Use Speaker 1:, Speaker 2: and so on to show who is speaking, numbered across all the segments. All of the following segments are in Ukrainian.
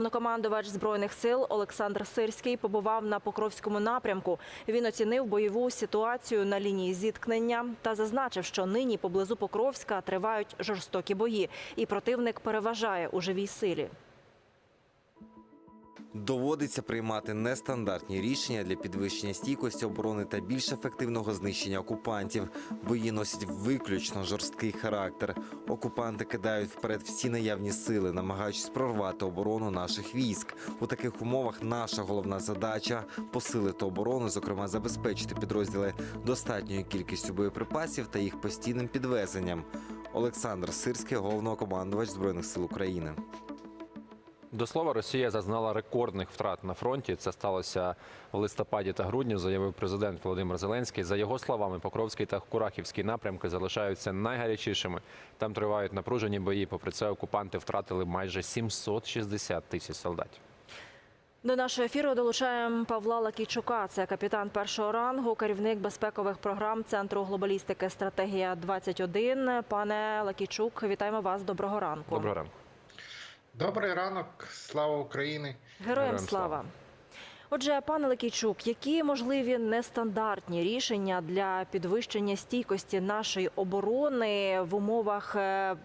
Speaker 1: Головнокомандувач збройних сил Олександр Сирський побував на Покровському напрямку. Він оцінив бойову ситуацію на лінії зіткнення та зазначив, що нині поблизу Покровська тривають жорстокі бої, і противник переважає у живій силі.
Speaker 2: Доводиться приймати нестандартні рішення для підвищення стійкості оборони та більш ефективного знищення окупантів. Бої носять виключно жорсткий характер. Окупанти кидають вперед всі наявні сили, намагаючись прорвати оборону наших військ. У таких умовах наша головна задача посилити оборону, зокрема забезпечити підрозділи достатньою кількістю боєприпасів та їх постійним підвезенням. Олександр Сирський, головнокомандувач збройних сил України.
Speaker 3: До слова, Росія зазнала рекордних втрат на фронті. Це сталося в листопаді та грудні, заявив президент Володимир Зеленський. За його словами, Покровський та Курахівський напрямки залишаються найгарячішими. Там тривають напружені бої. Попри це, окупанти втратили майже 760 тисяч солдатів.
Speaker 1: До нашого ефіру долучаємо Павла Лакійчука. Це капітан першого рангу, керівник безпекових програм Центру глобалістики Стратегія 21 Пане Лакійчук, вітаємо вас. Доброго ранку.
Speaker 3: Доброго ранку.
Speaker 4: Добрий ранок, слава Україні.
Speaker 1: Героям
Speaker 3: Героям
Speaker 1: слава.
Speaker 3: слава.
Speaker 1: Отже, пане Лакійчук, які можливі нестандартні рішення для підвищення стійкості нашої оборони в умовах е,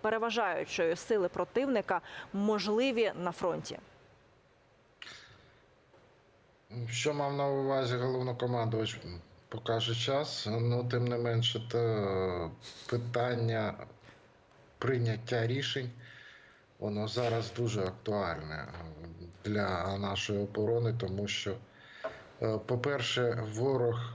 Speaker 1: переважаючої сили противника можливі на фронті?
Speaker 4: Що мав на увазі головнокомандувач, покаже час. Ну, тим не менше, то питання прийняття рішень, воно зараз дуже актуальне для нашої оборони, тому що, е, по-перше, ворог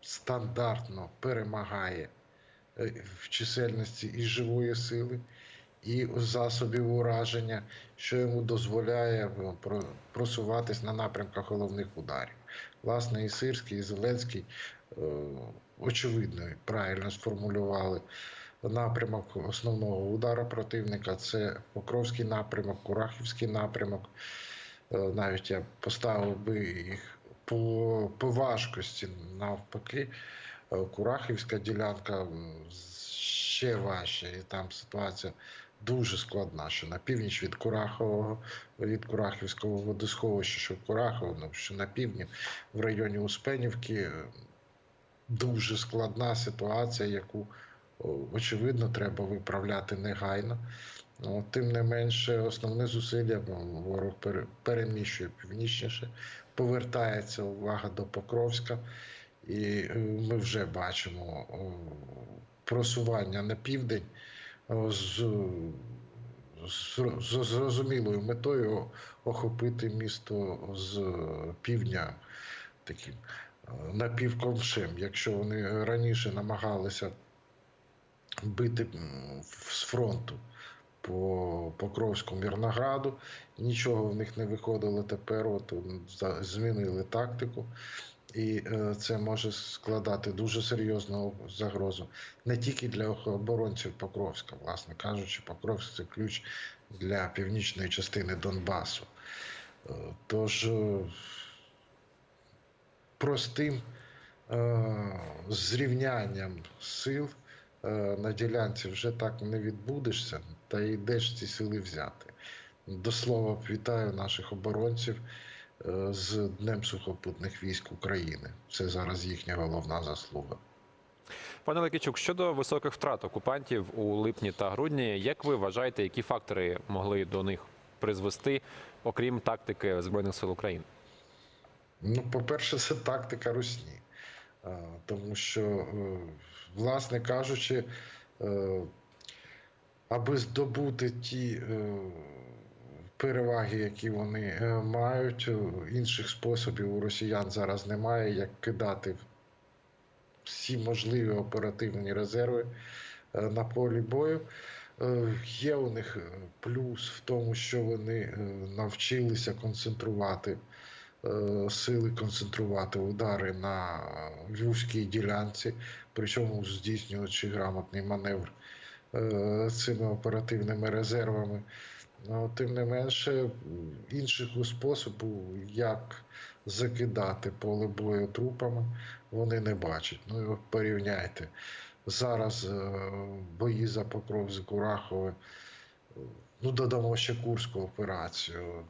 Speaker 4: стандартно перемагає е, в чисельності і живої сили, і засобів ураження, що йому дозволяє е, просуватись на напрямках головних ударів. Власне, і Сирський, і Зеленський е, очевидно правильно сформулювали напрямок основного удара противника. Це Покровський напрямок, Курахівський напрямок. Е, Навіть я поставив би їх по, по важкості навпаки. Е, Курахівська ділянка ще важча, і там ситуація дуже складна, що на північ від Курахового, від Курахівського водосховища, що Курахово, ну, що на півдні, в районі Успенівки, е, дуже складна ситуація, яку очевидно треба виправляти негайно. Ну, Тим не менше, основне зусилля ну, ворог переміщує північніше, повертається увага до Покровська, і е, ми вже бачимо просування на південь з, зрозумілою метою охопити місто з півдня таким е, напівковшем. Якщо вони раніше намагалися бити з фронту по Покровську Мірнограду. Нічого в них не виходило тепер. От змінили тактику, і е, це може складати дуже серйозну загрозу не тільки для оборонців Покровська, власне кажучи, Покровськ це ключ для північної частини Донбасу. Е, Тож е, простим зрівнянням сил на ділянці вже так не відбудешся, та й де ж ці сили взяти. До слова, вітаю наших оборонців е, з Днем сухопутних військ України. Це зараз їхня головна заслуга.
Speaker 3: Пане Лакічук, щодо високих втрат окупантів у липні та грудні, як ви вважаєте, які фактори могли до них призвести, окрім тактики Збройних сил України?
Speaker 4: Ну, по-перше, це тактика русні. Тому що, е, власне кажучи, е, аби здобути ті е, переваги, які вони мають, інших способів у росіян зараз немає, як кидати всі можливі оперативні резерви на полі бою. Є у них плюс в тому, що вони навчилися концентрувати сили, концентрувати удари на вузькій ділянці, причому здійснюючи грамотний маневр е, цими оперативними резервами. Ну, тим не менше, іншого способу, як закидати поле бою трупами, вони не бачать. Ну порівняйте. Зараз е, бої за Покров, за Курахове. е, Ну, додамо ще Курську операцію.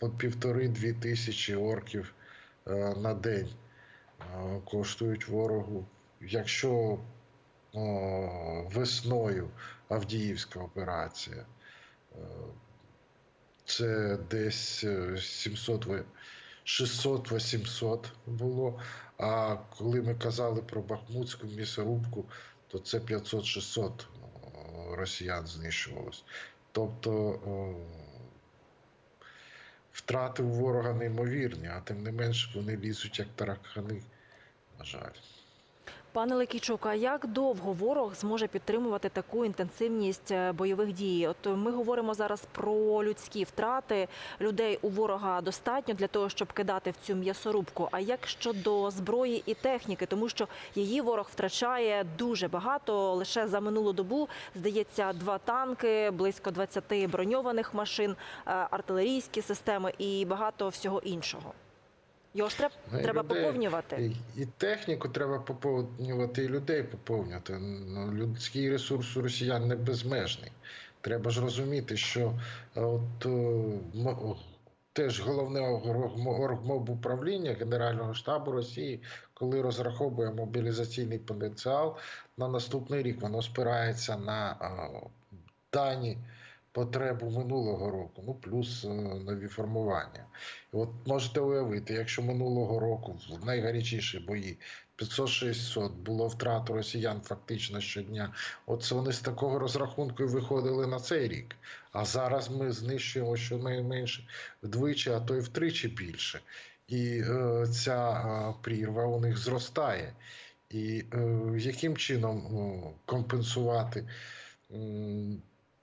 Speaker 4: По півтори-дві тисячі орків е, на день е, коштують ворогу. Якщо о, весною Авдіївська операція, е, це десь е, 700, 600-800 було. А коли ми казали про Бахмутську місорубку, то це 500-600 росіян знищувалось. Тобто втрати у ворога неймовірні, а тим не менш вони лізуть як таракани, на жаль.
Speaker 1: Пане Лекійчук, а як довго ворог зможе підтримувати таку інтенсивність е, бойових дій? От ми говоримо зараз про людські втрати. Людей у ворога достатньо для того, щоб кидати в цю м'ясорубку. А як щодо зброї і техніки, тому що її ворог втрачає дуже багато. Лише за минулу добу здається два танки, близько 20 броньованих машин, е, артилерійські системи і багато всього іншого. Його ж треб- треба
Speaker 4: людей.
Speaker 1: поповнювати.
Speaker 4: І, і техніку треба поповнювати, і людей поповнювати. Ну, людський ресурс у росіян не безмежний. Треба ж розуміти, що е, от е, м- теж головне оргмоб управління Генерального штабу Росії, коли розраховує мобілізаційний потенціал на наступний рік, воно спирається на е, дані потребу минулого року, ну плюс е, нові формування. І от можете уявити, якщо минулого року в найгарячіші бої 500-600 було втрат росіян фактично щодня. От вони з такого розрахунку і виходили на цей рік. А зараз ми знищуємо щонайменше вдвічі, а то й втричі більше. І е, ця е, прірва у них зростає. І е, яким чином е, компенсувати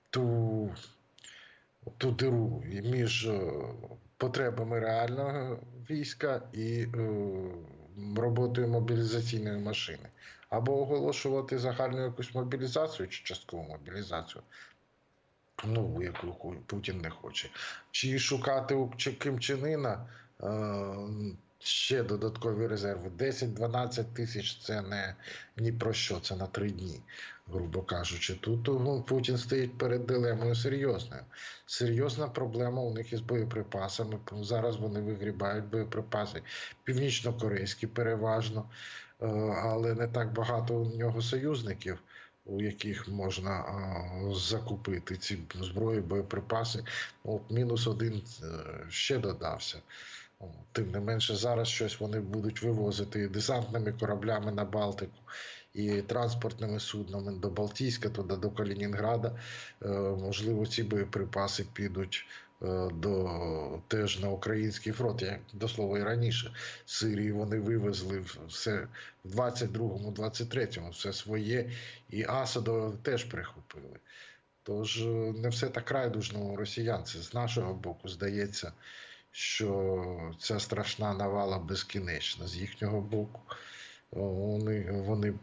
Speaker 4: ту, ту диру між е, потребами реального війська і е, роботою мобілізаційної машини. Або оголошувати загальну якусь мобілізацію чи часткову мобілізацію, ну, яку Путін не хоче. Чи шукати у Ким Чен е, ще додаткові резерви. 10-12 тисяч це не ні про що, це на три дні, грубо кажучи. Тут ну, Путін стоїть перед дилемою серйозною. Серйозна проблема у них із боєприпасами. Зараз вони вигрібають боєприпаси північно-корейські переважно, е, але не так багато у нього союзників. У яких можна а, закупити ці зброї, боєприпаси, от мінус один е, ще додався. Тим не менше, зараз щось вони будуть вивозити десантними кораблями на Балтику, і транспортними суднами до Балтійська, туди до Калінінграда. Е, Можливо, ці боєприпаси підуть е, до теж на український фронт. Як до слова і раніше з Сирії вони вивезли все в 22-му, 23-му, все своє, і Асадо теж прихопили. Тож е, не все так райдужно у росіян. Це з нашого боку здається, що ця страшна навала безкінечна. З їхнього боку вони, вони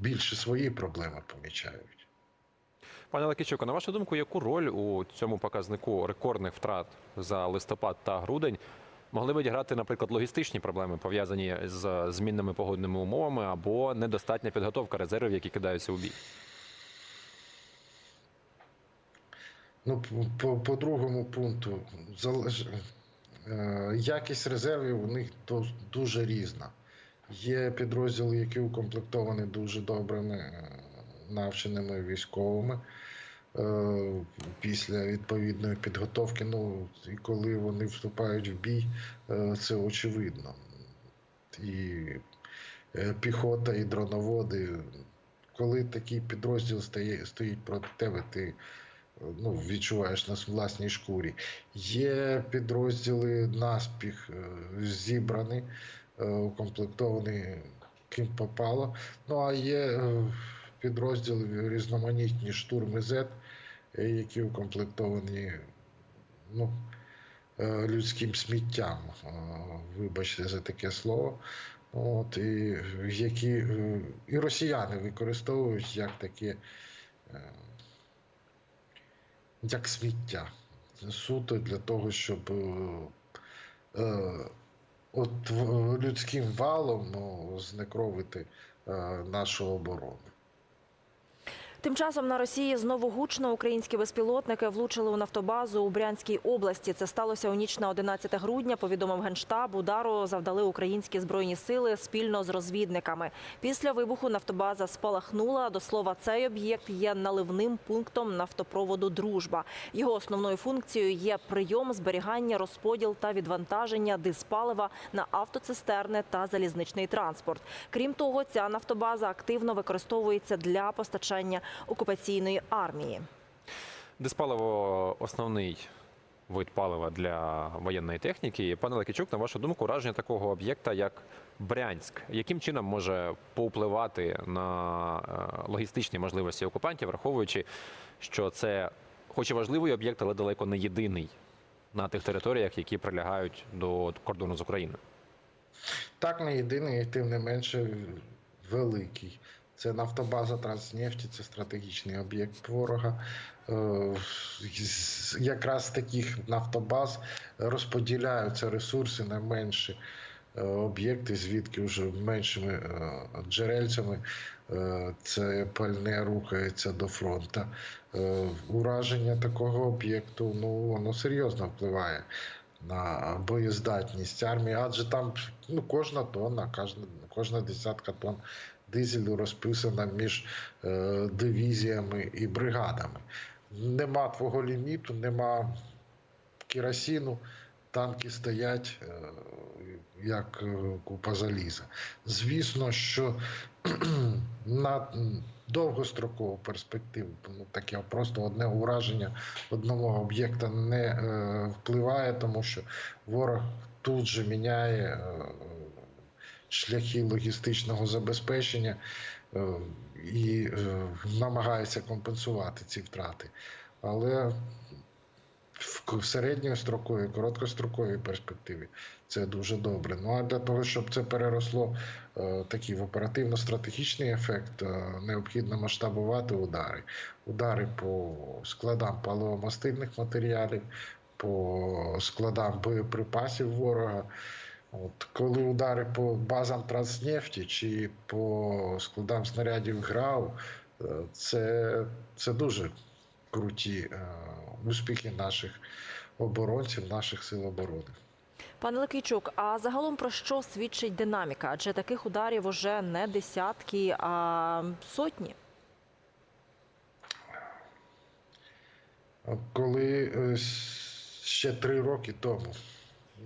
Speaker 4: більше свої проблеми помічають.
Speaker 3: Пане Лакічук, а на вашу думку, яку роль у цьому показнику рекордних втрат за листопад та грудень могли відіграти, наприклад, логістичні проблеми, пов'язані з змінними погодними умовами або недостатня підготовка резервів, які кидаються у бій?
Speaker 4: Ну, по, по другому пункту, залеж... е, якість резервів у них дуже різна. Є підрозділи, які укомплектовані дуже добрими е, навченими військовими е, після відповідної підготовки. Ну, і коли вони вступають в бій, е, це очевидно. І піхота, і дроноводи. Коли такий підрозділ стає, стоїть проти тебе, ти ну, відчуваєш на власній шкурі. Є підрозділи наспіх зібрані, е, укомплектовані ким попало. Ну а є е, підрозділи різноманітні штурми Z, е, які укомплектовані ну, людським сміттям. Вибачте за таке слово. От, і, які і росіяни використовують як таке. е, як сміття. Суто для того, щоб е, от в- людським валом ну, знекровити е, нашу оборону.
Speaker 1: Тим часом на Росії знову гучно українські безпілотники влучили у нафтобазу у Брянській області. Це сталося у ніч на 11 грудня. Повідомив генштаб. Удару завдали українські збройні сили спільно з розвідниками. Після вибуху нафтобаза спалахнула. До слова, цей об'єкт є наливним пунктом нафтопроводу Дружба. Його основною функцією є прийом, зберігання, розподіл та відвантаження диспалива на автоцистерни та залізничний транспорт. Крім того, ця нафтобаза активно використовується для постачання окупаційної армії.
Speaker 3: Диспаливо основний вид палива для воєнної техніки. Пане Лакічук, на вашу думку, ураження такого об'єкта, як Брянськ, яким чином може повпливати на е, логістичні можливості окупантів, враховуючи, що це, хоч і важливий об'єкт, але далеко не єдиний на тих територіях, які прилягають до кордону з Україною.
Speaker 4: Так, не єдиний, тим не менше великий. Це нафтобаза Транснефті, це стратегічний об'єкт ворога. Е, Якраз таких нафтобаз розподіляються ресурси на менші е, об'єкти, звідки вже меншими е, джерельцями це пальне рухається до фронту. Ураження такого об'єкту ну, воно серйозно впливає на боєздатність армії, адже там ну, кожна тонна, кожна, кожна десятка тонн дизелю розписана між е, дивізіями і бригадами. Нема твого ліміту, нема керосину, танки стоять е, як е, купа заліза. Звісно, що на довгострокову перспективу ну, таке просто одне ураження одного об'єкта не впливає, тому що ворог тут же міняє шляхи логістичного забезпечення е, і е, намагається компенсувати ці втрати. Але в середньостроковій, короткостроковій перспективі це дуже добре. Ну а для того, щоб це переросло е, такий в оперативно-стратегічний ефект, е, необхідно масштабувати удари. Удари по складам паливомастильних матеріалів, по складам боєприпасів ворога. От, коли удари по базам Транснефті чи по складам снарядів ГРАУ, е, це, це дуже круті е, успіхи наших оборонців, наших сил оборони.
Speaker 1: Пане Ликійчук, а загалом про що свідчить динаміка? Адже таких ударів уже не десятки, а сотні.
Speaker 4: Коли е, ще три роки тому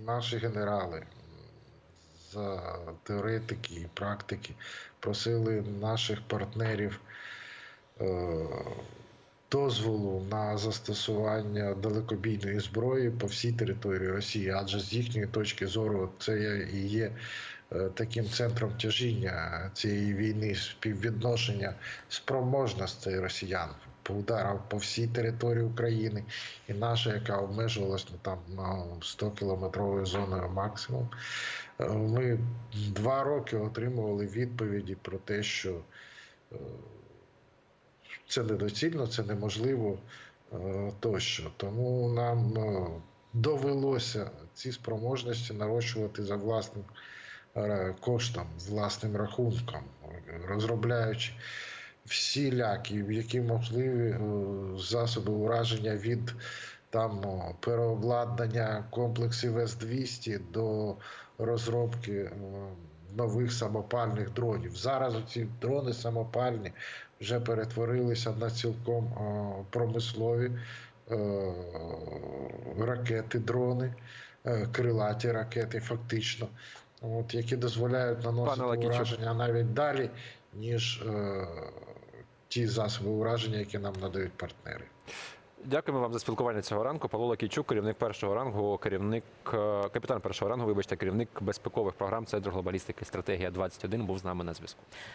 Speaker 4: наші генерали за теоретики і практики. Просили наших партнерів е, дозволу на застосування далекобійної зброї по всій території Росії, адже з їхньої точки зору це і є е, таким центром тяжіння цієї війни, співвідношення спроможностей росіян по ударам по всій території України, і наша, яка обмежувалась ну, там на 100 кілометровою зоною максимум. Е, Ми два роки отримували відповіді про те, що е, це недоцільно, це неможливо е, тощо. Тому нам довелося ці спроможності нарощувати за власним коштом, власним рахунком, розробляючи всілякі, які можливі е, засоби ураження від там переобладнання комплексів С-200 до розробки е, нових самопальних дронів. Зараз ці дрони самопальні вже перетворилися на цілком промислові е, ракети, дрони, крилаті ракети, фактично, от, які дозволяють наносити ураження навіть далі, ніж е, ті засоби ураження, які нам надають партнери.
Speaker 3: Дякуємо вам за спілкування цього ранку. Павло Лакійчук, керівник першого рангу, керівник е, капітан першого рангу, вибачте, керівник безпекових програм Центру глобалістики стратегія 21 був з нами на зв'язку.